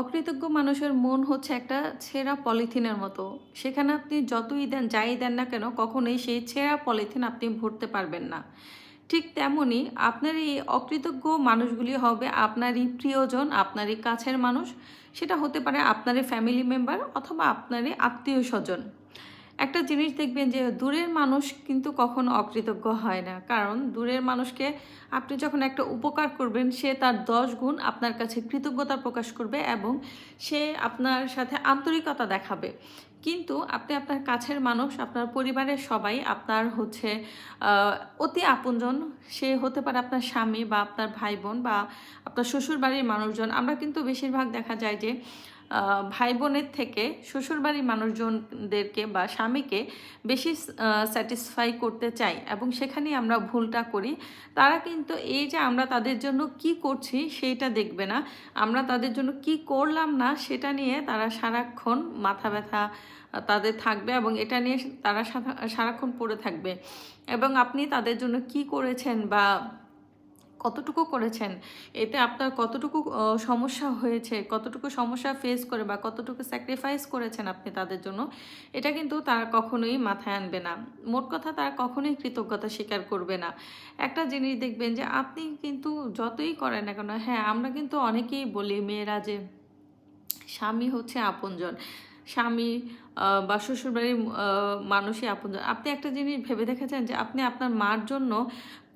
অকৃতজ্ঞ মানুষের মন হচ্ছে একটা ছেঁড়া পলিথিনের মতো। সেখানে আপনি যতই দেন, যাই দেন না কেন, কখনোই সেই ছেঁড়া পলিথিন আপনি ভরতে পারবেন না। ঠিক তেমনই আপনার এই অকৃতজ্ঞ মানুষগুলি হবে আপনারই প্রিয়জন, আপনারই কাছের মানুষ। সেটা হতে পারে আপনারই ফ্যামিলি মেম্বার অথবা আপনারই আত্মীয় স্বজন একটা জিনিস দেখবেন যে দূরের মানুষ কিন্তু কখনো অকৃতজ্ঞ হয় না। কারণ দূরের মানুষকে আপনি যখন একটা উপকার করবেন, সে তার দশ গুণ আপনার কাছে কৃতজ্ঞতা প্রকাশ করবে এবং সে আপনার সাথে আন্তরিকতা দেখাবে। কিন্তু আপনি আপনার কাছের মানুষ, আপনার পরিবারের সবাই, আপনার হচ্ছে অতি আপনজন, সে হতে পারে আপনার স্বামী বা আপনার ভাই বোন বা আপনার শ্বশুরবাড়ির মানুষজন। আমরা কিন্তু বেশিরভাগ দেখা যায় যে ভাই বোনের থেকে শ্বশুরবাড়ির মানুষজনদেরকে বা স্বামীকে বেশি স্যাটিসফাই করতে চাই এবং সেখানেই আমরা ভুলটা করি। তারা কিন্তু এই যে আমরা তাদের জন্য কি করছি সেইটা দেখবে না। আমরা তাদের জন্য কি করলাম না সেটা নিয়ে তারা সারাক্ষণ মাথা ব্যথা তাদের থাকবে এবং এটা নিয়ে তারা সারা- সারাক্ষণ পড়ে থাকবে। এবং আপনি তাদের জন্য কি করেছেন বা কতটুকু করেছেন? এতে আপনার কতটুকু সমস্যা হয়েছে, কতটুকু সমস্যা ফেস করে বা কতটুকু স্যাক্রিফাইস করেছেন আপনি তাদের জন্য, এটা কিন্তু তারা কখনোই মাথায় আনবে না। মোট কথা তারা কখনোই কৃতজ্ঞতা স্বীকার করবে না। একটা জিনিস দেখবেন যে আপনি কিন্তু যতই করেন না কেন হ্যাঁ আমরা কিন্তু অনেকেই বলি মেয়েরা যে স্বামী হচ্ছে আপনজন, স্বামী বা শ্বশুরবাড়ির মানুষই আপনজন। আপনি একটা জিনিস ভেবে দেখেছেন যে আপনি আপনার মার জন্য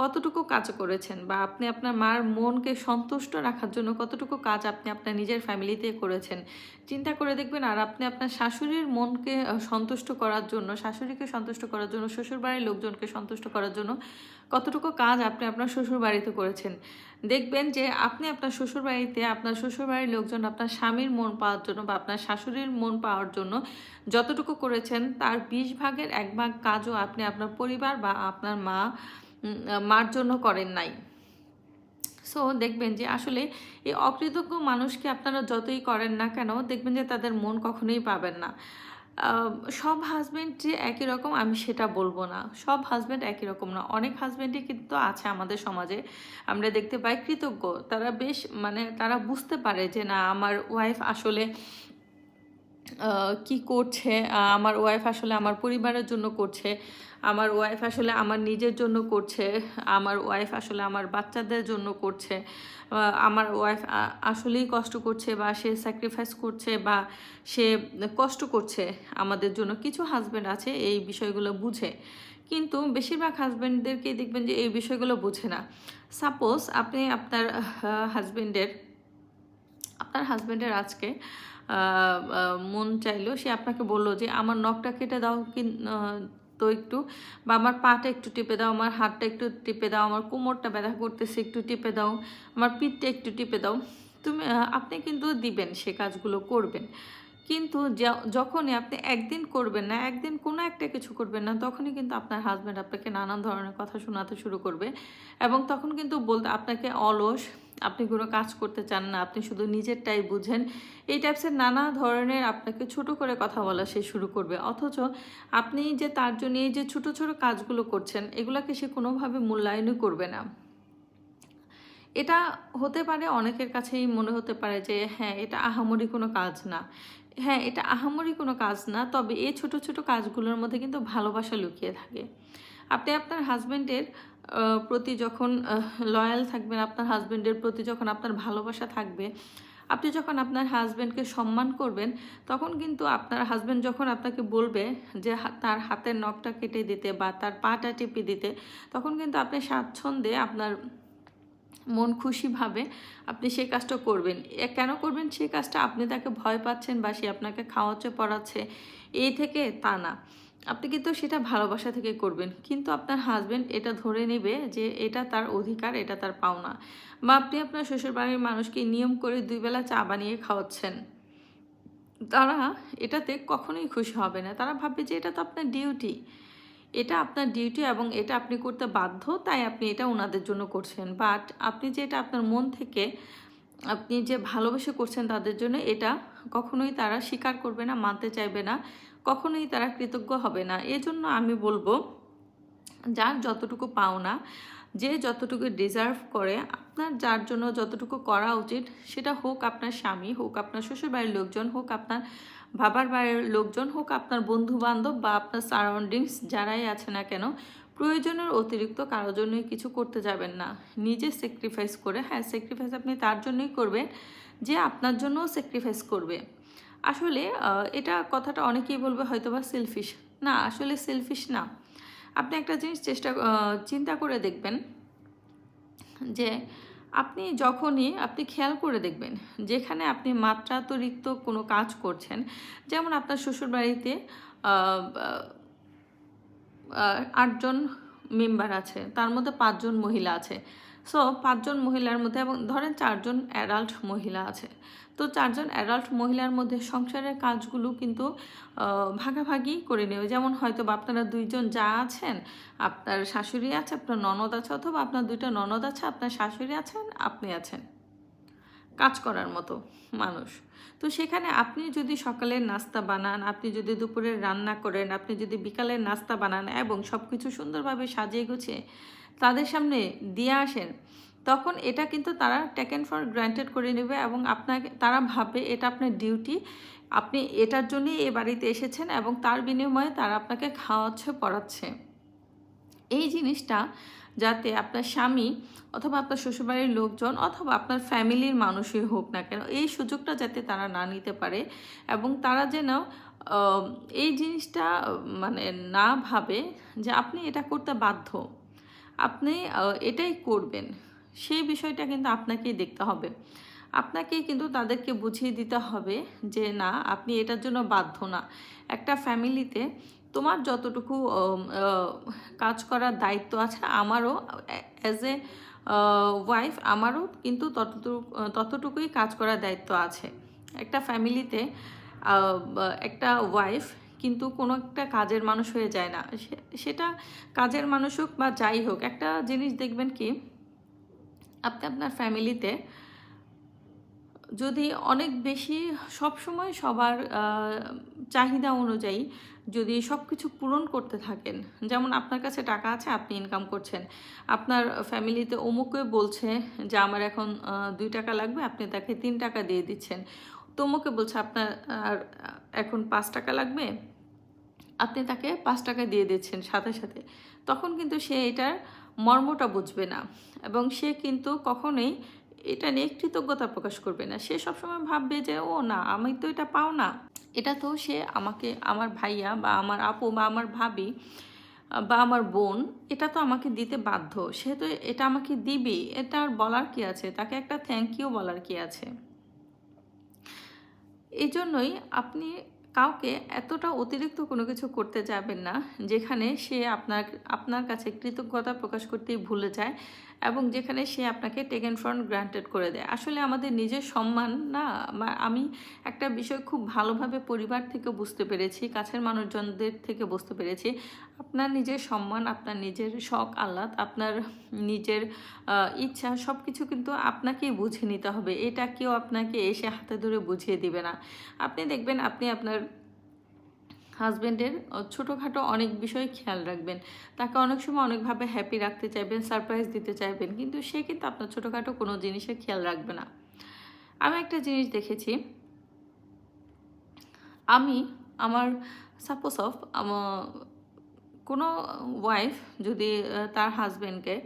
কতটুকু কাজ করেছেন বা আপনি আপনার মার মনকে সন্তুষ্ট রাখার জন্য কতটুকু কাজ আপনি আপনার নিজের ফ্যামিলিতে করেছেন? চিন্তা করে দেখবেন আর আপনি আপনার শাশুড়ির মনকে সন্তুষ্ট করার জন্য, শাশুড়িকে সন্তুষ্ট করার জন্য, শ্বশুরবাড়ির লোকজনকে সন্তুষ্ট করার জন্য কতটুকু কাজ আপনি আপনার শ্বশুরবাড়িতে করেছেন? দেখবেন যে আপনি আপনার শ্বশুরবাড়িতে আপনার শ্বশুরবাড়ির লোকজন আপনার স্বামীর মন পাওয়ার জন্য বা আপনার শাশুড়ির মন পাওয়ার জন্য যতটুকু করেছেন, তার বিশ ভাগের এক ভাগ কাজও আপনি আপনার পরিবার বা আপনার মা মার জন্য করেন নাই। সো দেখবেন যে আসলে এই অকৃতজ্ঞ মানুষকে আপনারা যতই করেন না কেন, দেখবেন যে তাদের মন কখনোই পাবেন না। সব হাজব্যান্ড যে একই রকম, আমি সেটা বলব না। সব হাজব্যান্ড একই রকম না। অনেক হাজব্যান্ডই কিন্তু আছে আমাদের সমাজে। আমরা দেখতে পাই কৃতজ্ঞ। তারা বেশ মানে তারা বুঝতে পারে যে না, আমার ওয়াইফ আসলে কি করছে? আমার ওয়াইফ আসলে আমার পরিবারের জন্য করছে। আমার ওয়াইফ আসলে আমার নিজের জন্য করছে। আমার ওয়াইফ আসলে আমার বাচ্চাদের জন্য করছে। আমার ওয়াইফ আসলেই কষ্ট করছে বা সে স্যাক্রিফাইস করছে বা সে কষ্ট করছে। আমাদের জন্য কিছু হাজব্যান্ড আছে, এই বিষয়গুলো বুঝে। কিন্তু বেশিরভাগ হাজব্যান্ডদেরকেই দেখবেন যে এই বিষয়গুলো বুঝে না। সাপোজ আপনি আপনার হাজব্যান্ডের আপনার হাজব্যান্ডের আজকে মন চাইলো, সে আপনাকে বলল যে, আমার নখটা কেটে দাও কি তো একটু, বা আমার পাটা একটু টিপে দাও, আমার হাতটা একটু টিপে দাও, আমার কোমরটা ব্যথা করতেছে একটু টিপে দাও, আমার পিঠটা একটু টিপে দাও। তুমি আপনি কিন্তু দিবেন, সে কাজগুলো করবেন। কিন্তু যখনই আপনি একদিন করবেন না, একদিন কোনো একটা কিছু করবেন না, তখনই কিন্তু আপনার হাজব্যান্ড আপনাকে নানান ধরনের কথা শোনাতে শুরু করবে এবং তখন কিন্তু বলতে, আপনাকে অলস, আপনি কোনো কাজ করতে চান না, আপনি শুধু নিজেরটাই বুঝেন। এই টাইপসের নানা ধরনের আপনাকে ছোট করে কথা বলা সে শুরু করবে। অথচ আপনি যে তার জন্য এই যে ছোট ছোট কাজগুলো করছেন, এগুলোকে সে কোনোভাবে মূল্যায়নই করবে না। এটা হতে পারে, অনেকের কাছেই মনে হতে পারে যে হ্যাঁ এটা আহামরি কোনো কাজ না। হ্যাঁ এটা আহামরি কোনো কাজ না। তবে এই ছোট ছোট কাজগুলোর মধ্যে কিন্তু ভালোবাসা লুকিয়ে থাকে। আপনি আপনার হাজব্যান্ডের প্রতি যখন লয়াল থাকবেন, আপনার হাজব্যান্ডের প্রতি যখন আপনার ভালোবাসা থাকবে, আপনি যখন আপনার হাজব্যান্ডকে সম্মান করবেন, তখন কিন্তু আপনার হাজব্যান্ড যখন আপনাকে বলবে যে তার হাতের নখটা কেটে দিতে বা তার পাটা টিপে দিতে, তখন কিন্তু আপনি স্বাচ্ছন্দ্যে আপনার মন খুশিভাবে আপনি সেই কাজটা করবেন। কেন করবেন? সেই কাজটা আপনি তাকে ভয় পাচ্ছেন বা সে আপনাকে খাওয়াচ্ছে, পড়াচ্ছে এই থেকে তা না। আপনি কিন্তু সেটা ভালোবাসা থেকে করবেন। কিন্তু আপনার হাজবেন্ড এটা ধরে নেবে যে এটা তার অধিকার, এটা তার পাওনা বা আপনি আপনার শ্বশুরবাড়ির মানুষকে নিয়ম করে দুই বেলা চা বানিয়ে খাওয়াচ্ছেন। তারা এটাতে কখনোই খুশি হবে না। তারা ভাববে যে এটা তো আপনার ডিউটি এটা আপনার ডিউটি এবং এটা আপনি করতে বাধ্য, তাই আপনি এটা ওনাদের জন্য করছেন। বাট আপনি যে এটা আপনার মন থেকে আপনি যে ভালোবেসে করছেন তাদের জন্য, এটা কখনোই তারা স্বীকার করবে না, মানতে চাইবে না, কখনোই তারা কৃতজ্ঞ হবে না। এজন্য আমি বলব, যার যতটুকু পাওনা, যে যতটুকু ডিজার্ভ করে, আপনার যার জন্য যতটুকু করা উচিত, সেটা হোক আপনার স্বামী, হোক আপনার শ্বশুরবাড়ির লোকজন, হোক আপনার বাবার বাড়ির লোকজন হোক, আপনার বন্ধু বান্ধব বা আপনার সারাউন্ডিংস যারাই আছে না কেন, প্রয়োজনের অতিরিক্ত কারোর জন্যই কিছু করতে যাবেন না। নিজে স্যাক্রিফাইস করে হ্যাঁ স্যাক্রিফাইস আপনি তার জন্যই করবেন যে আপনার জন্যও স্যাক্রিফাইস করবে। আসলে এটা কথাটা অনেকেই বলবে হয়তো বা সেলফিশ না, আসলে সেলফিশ না। আপনি একটা জিনিস চেষ্টা চিন্তা করে দেখবেন যে আপনি যখনই, আপনি খেয়াল করে দেখবেন, যেখানে আপনি মাত্রাতিরিক্ত কোনো কাজ করছেন, যেমন আপনার শ্বশুরবাড়িতে আটজন মেম্বার আছে, তার মধ্যে পাঁচজন মহিলা আছে। সো পাঁচজন মহিলার মধ্যে এবং ধরেন চারজন অ্যাডাল্ট মহিলা আছে। তো চারজন অ্যাডাল্ট মহিলার মধ্যে সংসারের কাজগুলো কিন্তু ভাগাভাগি করে নেবে। যেমন হয়তো বা আপনারা দুইজন যা আছেন, আপনার শাশুড়ি আছে, আপনার ননদ আছে, অথবা আপনার দুইটা ননদ আছে, আপনার শাশুড়ি আছেন, আপনি আছেন। কাজ করার মতো মানুষ। তো সেখানে আপনি যদি সকালের নাস্তা বানান, আপনি যদি দুপুরের রান্না করেন, আপনি যদি বিকালের নাস্তা বানান এবং সব কিছু সুন্দরভাবে সাজিয়ে গুছিয়ে তাদের সামনে দিয়ে আসেন তখন এটা কিন্তু তারা টেকেন ফর গ্রান্টেড করে নেবে এবং আপনাকে, তারা ভাববে এটা আপনার ডিউটি আপনি এটার জন্যই এ বাড়িতে এসেছেন এবং তার বিনিময়ে তারা আপনাকে খাওয়াচ্ছে, পড়াচ্ছে। এই জিনিসটা যাতে আপনার স্বামী অথবা আপনার শ্বশুরবাড়ির লোকজন অথবা আপনার ফ্যামিলির মানুষই হোক না কেন, এই সুযোগটা যাতে তারা না নিতে পারে এবং তারা যেন এই জিনিসটা মানে না ভাবে যে আপনি এটা করতে বাধ্য। আপনি এটাই করবেন। সেই বিষয়টা কিন্তু আপনাকেই দেখতে হবে। আপনাকেই কিন্তু তাদেরকে বুঝিয়ে দিতে হবে যে, না, আপনি এটার জন্য বাধ্য না। একটা ফ্যামিলিতে তোমার যতটুকু কাজ করার দায়িত্ব আছে, আমারও অ্যাজ এ ওয়াইফ আমারও কিন্তু ততটুকু, ততটুকুই কাজ করার দায়িত্ব আছে। একটা ফ্যামিলিতে একটা ওয়াইফ কিন্তু কোনো একটা কাজের মানুষ হয়ে যায় না। সেটা কাজের মানুষ হোক বা যাই হোক, একটা জিনিস দেখবেন কি আপনি আপনার ফ্যামিলিতে যদি অনেক বেশি সব সময় সবার চাহিদা অনুযায়ী যদি সব কিছু পূরণ করতে থাকেন, যেমন আপনার কাছে টাকা আছে, আপনি ইনকাম করছেন, আপনার ফ্যামিলিতে অমুকে বলছে যে আমার এখন দুই টাকা লাগবে, আপনি তাকে তিন টাকা দিয়ে দিচ্ছেন। তমুকে বলছে, আপনার এখন পাঁচ টাকা লাগবে, আপনি তাকে পাঁচ টাকা দিয়ে দিচ্ছেন সাথে সাথে। তখন কিন্তু সে এটার মর্মটা বুঝবে না। এবং সে কিন্তু কখনোই এটা নিয়ে কৃতজ্ঞতা প্রকাশ করবে না। সে সবসময় ভাববে যে, ও না, আমি তো এটা পাও না। এটা তো সে আমাকে, আমার ভাইয়া বা আমার আপু বা আমার ভাবি বা আমার বোন, এটা তো আমাকে দিতে বাধ্য। সে তো এটা আমাকে দিবি, এটা আর বলার কি আছে? তাকে একটা থ্যাংক ইউ বলার কি আছে? এই জন্যই আপনি কাউকে এতটা অতিরিক্ত কোনো কিছু করতে যাবেন না, যেখানে সে আপনার আপনার কাছে কৃতজ্ঞতা প্রকাশ করতেই ভুলে যায়। এবং যেখানে সে আপনাকে টেকেন ফ্রন্ট গ্রান্টেড করে দেয়। আসলে আমাদের নিজের সম্মান না আমি একটা বিষয় খুব ভালোভাবে পরিবার থেকে বুঝতে পেরেছি, কাছের মানুষজনদের থেকে বুঝতে পেরেছি। আপনার নিজের সম্মান, আপনার নিজের শখ, আহ্লাদ, আপনার নিজের ইচ্ছা সব কিছু কিন্তু আপনাকেই বুঝে নিতে হবে। এটা কেউ আপনাকে এসে হাতে ধরে বুঝিয়ে দিবে না। আপনি দেখবেন, আপনি আপনার হাজব্যান্ডের ছোটোখাটো অনেক বিষয় খেয়াল রাখবেন। তাকে অনেক সময় অনেকভাবে হ্যাপি রাখতে চাইবেন সারপ্রাইজ দিতে চাইবেন, কিন্তু সে কিন্তু আপনার ছোটোখাটো কোনো জিনিসের খেয়াল রাখবে না। আমি একটা জিনিস দেখেছি। আমি আমার সাপোজ অফ কোনো ওয়াইফ যদি তার হাজব্যান্ডকে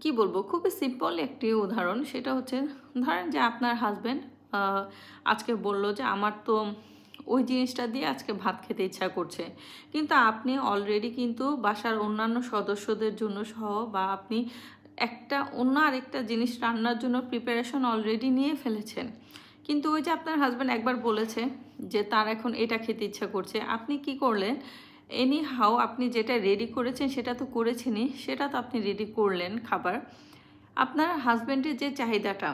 কি বলব, খুবই সিম্পল একটি উদাহরণ, সেটা হচ্ছে, ধরেন যে আপনার হাজব্যান্ড আজকে বলল যে আমার তো ওই জিনিসটা দিয়ে আজকে ভাত খেতে ইচ্ছা করছে। কিন্তু আপনি অলরেডি কিন্তু বাসার অন্যান্য সদস্যদের জন্য সহ বা আপনি একটা অন্য আরেকটা জিনিস রান্নার জন্য প্রিপারেশন অলরেডি নিয়ে ফেলেছেন। কিন্তু ওই যে আপনার হাজব্যান্ড একবার বলেছে যে তার এখন এটা খেতে ইচ্ছা করছে, আপনি কি করলেন? এনি হাও আপনি যেটা রেডি করেছেন সেটা তো করেছেনই, সেটা তো আপনি রেডি করলেন খাবার। আপনার হাজব্যান্ডের যে চাহিদাটা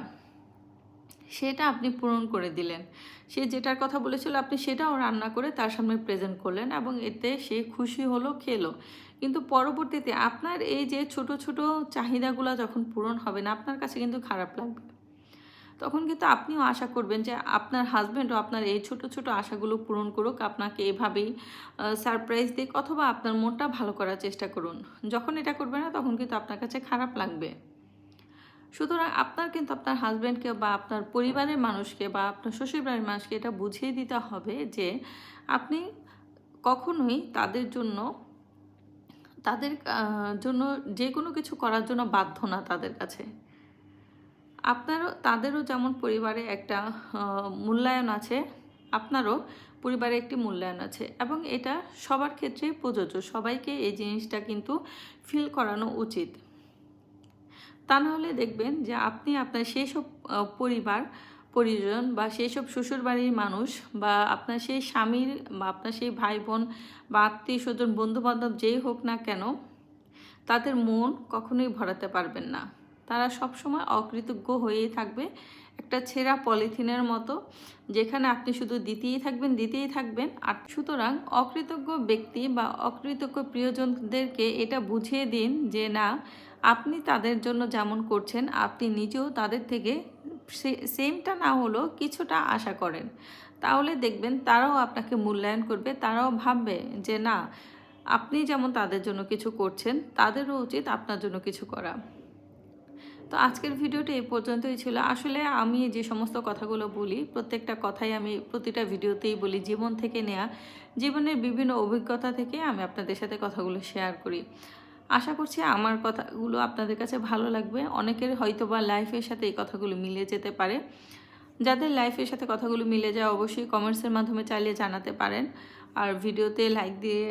সেটা আপনি পূরণ করে দিলেন। সে যেটার কথা বলেছিল, আপনি সেটাও রান্না করে তার সামনে প্রেজেন্ট করলেন এবং এতে সে খুশি হলো, খেলো। কিন্তু পরবর্তীতে আপনার এই যে ছোট ছোট চাহিদাগুলো যখন পূরণ হবে না, আপনার কাছে কিন্তু খারাপ লাগবে। তখন কিন্তু আপনিও আশা করবেন যে আপনার হাজব্যান্ডও আপনার এই ছোট ছোট আশাগুলো পূরণ করুক, আপনাকে এভাবেই সারপ্রাইজ দিক অথবা আপনার মনটা ভালো করার চেষ্টা করুন। যখন এটা করবে না, তখন কিন্তু আপনার কাছে খারাপ লাগবে। সুতরাং আপনার কিন্তু আপনার হাজব্যান্ডকে বা আপনার পরিবারের মানুষকে বা আপনার শ্বশুরবাড়ির মানুষকে এটা বুঝিয়ে দিতে হবে যে আপনি কখনোই তাদের জন্য তাদের জন্য যে কোনো কিছু করার জন্য বাধ্য না তাদের কাছে। আপনারও, তাদেরও যেমন পরিবারে একটা মূল্যায়ন আছে, আপনারও পরিবারে একটি মূল্যায়ন আছে এবং এটা সবার ক্ষেত্রে প্রযোজ্য। সবাইকে এই জিনিসটা কিন্তু ফিল করানো উচিত। তা নাহলে দেখবেন যে আপনি আপনার সেই সব পরিবার, পরিজন বা সেই সব শ্বশুরবাড়ির মানুষ বা আপনার সেই স্বামীর বা আপনার সেই ভাই বোন বা আত্মীয় স্বজন বন্ধু বান্ধব যেই হোক না কেন, তাদের মন কখনোই ভরাতে পারবেন না। তারা সবসময় অকৃতজ্ঞ হয়েই থাকবে। একটা ছেঁড়া পলিথিনের মতো, যেখানে আপনি শুধু দিতেই থাকবেন দিতেই থাকবেন। আর সুতরাং অকৃতজ্ঞ ব্যক্তি বা অকৃতজ্ঞ প্রিয়জনদেরকে এটা বুঝিয়ে দিন যে না আপনি তাদের জন্য যেমন করছেন, আপনি নিজেও তাদের থেকে সেমটা না হলেও কিছুটা আশা করেন। তাহলে দেখবেন তারাও আপনাকে মূল্যায়ন করবে, তারাও ভাববে যে না, আপনি যেমন তাদের জন্য কিছু করছেন, তাদেরও উচিত আপনার জন্য কিছু করা। তো আজকের ভিডিওটা এই পর্যন্তই ছিল। আসলে আমি যে সমস্ত কথাগুলো বলি, প্রত্যেকটা কথাই আমি প্রতিটা ভিডিওতেই বলি, জীবন থেকে নেয়া, জীবনের বিভিন্ন অভিজ্ঞতা থেকে আমি আপনাদের সাথে কথাগুলো শেয়ার করি। আশা করছি আমার কথাগুলো আপনাদের কাছে ভালো লাগবে। অনেকের হয়তো বা লাইফের সাথে এই কথাগুলো মিলে যেতে পারে। যাদের লাইফের সাথে কথাগুলো মিলে যায় অবশ্যই কমেন্টসের মাধ্যমে চালিয়ে জানাতে পারেন। আর ভিডিওতে লাইক দিয়ে,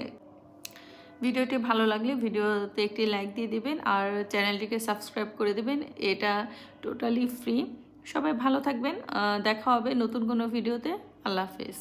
ভিডিওটি ভালো লাগলে ভিডিওতে একটি লাইক দিয়ে দিবেন আর চ্যানেলটিকে সাবস্ক্রাইব করে দেবেন। এটা টোটালি ফ্রি সবাই ভালো থাকবেন। দেখা হবে নতুন কোনো ভিডিওতে। আল্লাহ হাফেজ।